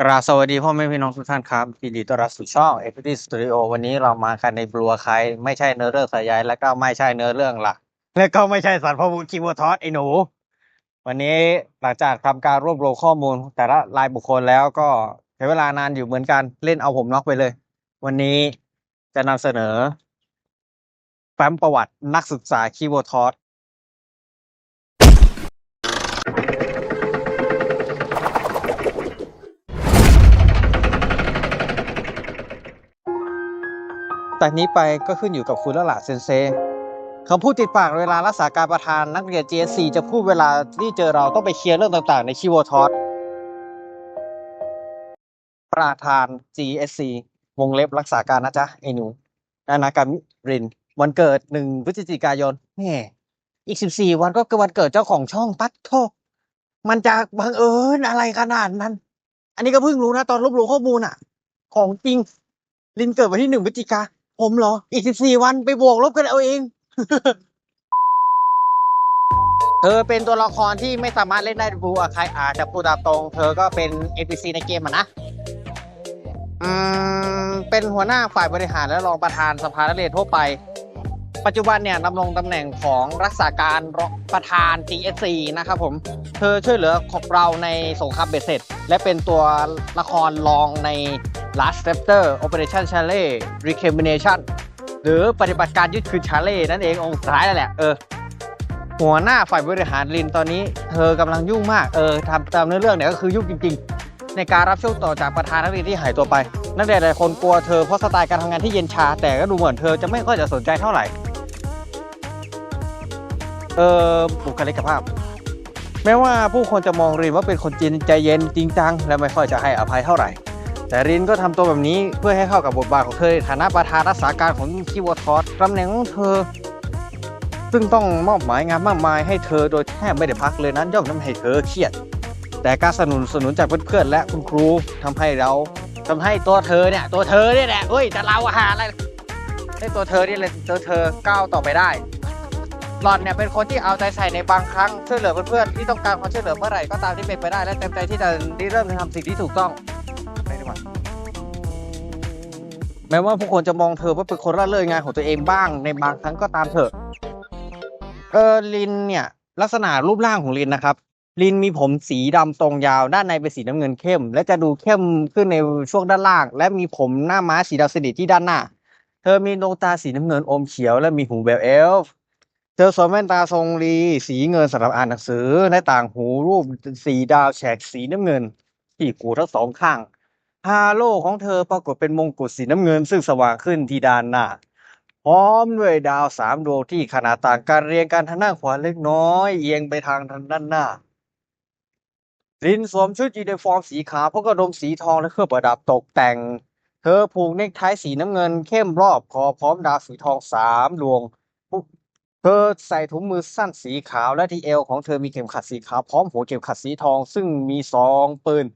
กราบสวัสดีพ่อแม่พี่น้องทุกท่านครับยินดีต้อนรับสู่ช่อง e p i t y Studio วันนี้เรามากันในบลัวใครไม่ใช่เนื้อเรื่องสายใยและก็ไม่ใช่เนื้อเรื่องหลัก และก็ไม่ใช่สารพบุญคีโมทอสไอ้หนู วันนี้หลังจากทำการรวบรวมข้อมูล แต่ละรายบุคคลแล้วก็ใช้เวลานานอยู่เหมือนกันเล่นเอาผมน็อกไปเลย วันนี้จะนำเสนอแฟ้มประวัตินักศึกษาคีโมทอส จากนี้ไปก็ขึ้นอยู่กับคุณแล้วล่ะเซนเซคำพูดติดปากเวลารักษาการประธานนักเรียน GSC จะพูดเวลาที่เจอเราต้องไปเคลียร์เรื่องต่างๆ ในคีวทอสประธาน GSC วงเล็บรักษาการนะจ๊ะไอ้หนูนานาการริน วันเกิดหนึ่งพฤศจิกายนแหม่อีกสิบสี่วันก็เกิดวันเกิดเจ้าของช่องปัดโทมันจะบังเอิญอะไรขนาดนั้น อันนี้ก็เพิ่งรู้นะ ตอนรวบรวมข้อมูลอะ ของจริง ลินเกิดวันที่หนึ่งพฤศจิกา ผมเหรอ อีกสิบสี่วันไปบวกลบกันเอาเอง เธอเป็นตัวละครที่ไม่สามารถเล่นได้บูอะใครอาจจะพูดตามตรง เธอก็เป็น NPC ในเกมอะนะ อืม เป็นหัวหน้าฝ่ายบริหารและรองประธานสภานักเรียนทั่วไป ปัจจุบันเนี่ยดำรงตำแหน่งของรักษาการรองประธาน GSC นะครับผม เธอช่วยเหลือของเราในสงครามเบ็ดเสร็จ และเป็นตัวละครรองใน Last Chapter Operation Chalet Recrimination หรือปฏิบัติการยึดคืนชาเล่นั่นเององค์สุดท้ายนั่นแหละเออหัวหน้าฝ่ายบริหารลินตอนนี้เธอกำลังยุ่งมากเออทำตามเนื้อเรื่องเนี่ยก็คือยุ่งจริง ๆ ในการรับช่วงต่อจากประธานนักเรียนที่หายตัวไป นักเรียนหลายคนกลัวเธอเพราะสไตล์การทำงานที่เย็นชา แต่ก็ดูเหมือนเธอจะไม่ค่อยจะสนใจเท่าไหร่เออบุคลิกภาพ แม้ว่าผู้คนจะมองรินว่าเป็นคนจีนใจเย็นจริงจังและไม่ค่อยจะให้อภัยเท่าไหร่ แต่รินก็ทำตัวแบบนี้เพื่อให้เข้ากับบทบาทของเธอในฐานะประธานรักษาการของคีวอทอสตำแหน่งของเธอ ซึ่งต้องมอบหมายงานมากมายให้เธอโดยแทบไม่ได้พักเลยนั้นย่อมทำให้เธอเครียด แต่การสนับสนุนจากเพื่อนๆและคุณครูทำให้เราทำให้ตัวเธอเนี่ยตัวเธอเนี่ยแหละเอ้ยแต่เราอะหาอะไรให้ตัวเธอเนี่เลยตัวเธอก้าวต่อไปได้หลอนเนี่ยเป็นคนที่เอาใจใส่ในบางครั้งช่วยเหลือเพื่อนๆที่ต้องการความช่วยเหลือเมื่อไหร่ก็ตามที่เป็นไปได้และเต็มใจที่จะเริ่มทำสิ่งที่ถูกต้อง แม้ว่าผู้คนจะมองเธอว่าเป็นคนละเลยงานของตัวเองบ้างในบางครั้งก็ตามเถอะเออลินเนี่ย ลักษณะรูปร่างของลินนะครับ ลินมีผมสีดำตรงยาว ด้านในเป็นสีน้ำเงินเข้ม และจะดูเข้มขึ้นในช่วงด้านล่าง และมีผมหน้าม้าสีดำสนิทที่ด้านหน้า เธอมีดวงตาสีน้ำเงินอมเขียว และมีหูแบบเอลฟ์เธอสวมแว่นตาทรงรี สีเงินสำหรับอ่านหนังสือในต่างหูรูปสีดาวแฉกสีน้ำเงินที่กูทั้งสองข้าง ฮาโลของเธอปรากฏเป็นมงกุฎสีน้ำเงินซึ่งสว่างขึ้นที่ด้านหน้า พร้อมด้วยดาวสามดวงที่ขนาดต่างกันเรียงกันทางด้านขวาเล็กน้อย เอียงไปทางทางด้านหน้าลินสวมชุดยูนิฟอร์มสีขาวพกกระดมสีทองและเครื่องประดับตกแต่ง เธอผูกเนคไทสีน้ำเงินเข้มรอบคอพร้อมดาวสีทองสามดวงเธอใส่ถุงมือสั้นสีขาวและที่เอวของเธอมีเข็มขัดสีขาวพร้อมหัวเข็มขัดสีทองซึ่งมีซองปืน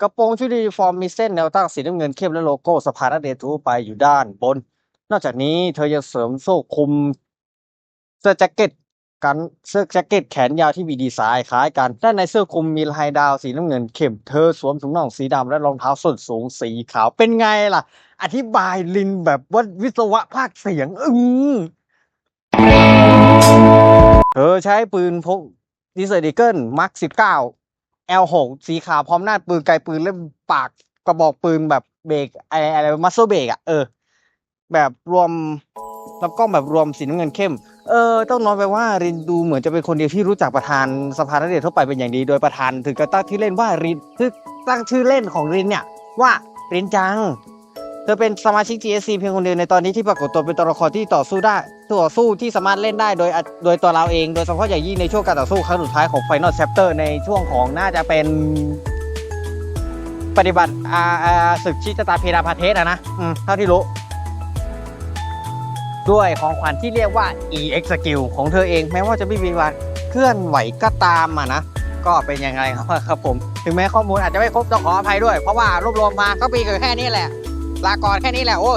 กระโปรงชุดยูนิฟอร์มมีเส้นแนวตั้งสีน้ำเงินเข้มและโลโก้สภานักเรียนทั่วไปอยู่ด้านบน นอกจากนี้เธอยังเสริมโซ่คลุมเสื้อแจ็คเก็ตกันเสื้อแจ็คเก็ตแขนยาวที่มีดีไซน์คล้ายกัน ด้านในเสื้อคลุมมีลายดาวสีน้ำเงินเข้ม เธอสวมถุงน่องสีดำและรองเท้าส้นสูงสีขาว เป็นไงล่ะ อธิบายลินแบบว่าวิศวะภาคเสียงอืมเธอใช้ปืนพกดีเซอร์ดิเกิลมาร์คสิบเก้า L6 สีขาวพร้อมหน้าปืนไกลปืนและปากกระบอกปืนแบบเบรกอะไรอะไรมัสโซเบรกอะเออ แบบรวมลำกล้องแบบรวมสีน้ำเงินเข้ม เออ ต้องน้อยไปว่ารินดูเหมือนจะเป็นคนเดียวที่รู้จักประธานสภานักเรียนทั่วไปเป็นอย่างดี โดยประธานถึงกับตั้งที่อเล่นว่ารินคือตั้งชื่อเล่นของรินเนี่ยว่ารินจัง ธอเป็นสมาชิก GSC เพียงคนเดียวในตอนนี้ที่ปรากฏตัวเป็นตัวละครที่ต่อสู้ได้ต่อสู้ที่สามารถเล่นได้โดยโดยตัวเราเอง โดยเฉพาะอย่างยิ่งในช่วงการต่อสู้ครั้งสุดท้ายของ Final Chapter ในช่วงของน่าจะเป็นปฏิบัติอาศึกชิตตาเพดาพาเทสอะนะเท่าที่รู้ ด้วยของขวัญที่เรียกว่า EX Skill ของเธอเอง แม้ว่าจะไม่มีวันเคลื่อนไหวก็ตามอะนะก็เป็นยังไงครับครับผม ถึงแม้ข้อมูลอาจจะไม่ครบต้องขออภัยด้วย เพราะว่ารวบรวมมาก็มีแค่นี้แหละ ลาก่อนแค่นี้แหละโอ้